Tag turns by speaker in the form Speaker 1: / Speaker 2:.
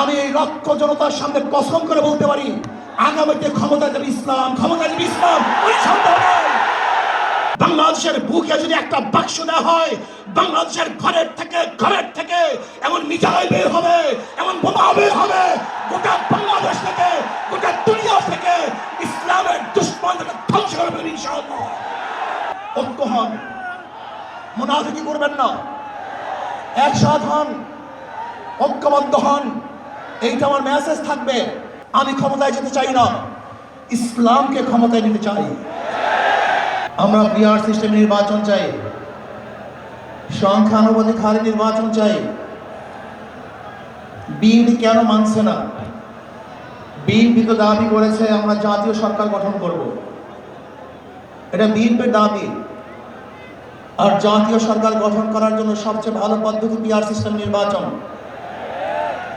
Speaker 1: আমি এই রক্ত জনতার সামনে কসম করে বলতে পারি, আগামীতে ক্ষমতা যাবে ইসলাম ক্ষমতা যাবে ইসলাম বাংলাদেশের বুকে যদি একটা বাক্স দেওয়া হয়, বাংলাদেশের ঘরের থেকে ঘরের থেকে এমন মিজাইল বের হবে, এমন বোমা বের হবে, গোটা বাংলাদেশ থেকে, গোটা দুনিয়া থেকে ইসলামের দুশ্মনকে ধ্বংস করে ফেলবে ইনশাআল্লাহ। ঐক্য হন। মুনাফিকি করবেন না। একসাথ হন, ঐক্যবদ্ধ হন। এইটা আমার মেসেজ থাকবে। আমি ক্ষমতায় যেতে চাই না। ইসলামকে ক্ষমতায় নিতে চাই। আমরা বিআর সিস্টেম নির্বাচন চাই। সংখ্যানুপাতিক হারে নির্বাচন চাই। বিএনপি কেন মানছে না? বিএনপি তো দাবি করেছে, আমরা জাতীয় সরকার গঠন করব। এটা বিএনপির দাবি। আর জাতীয় সরকার গঠন করার জন্য সবচেয়ে ভালো পদ্ধতি বিআর সিস্টেম নির্বাচন।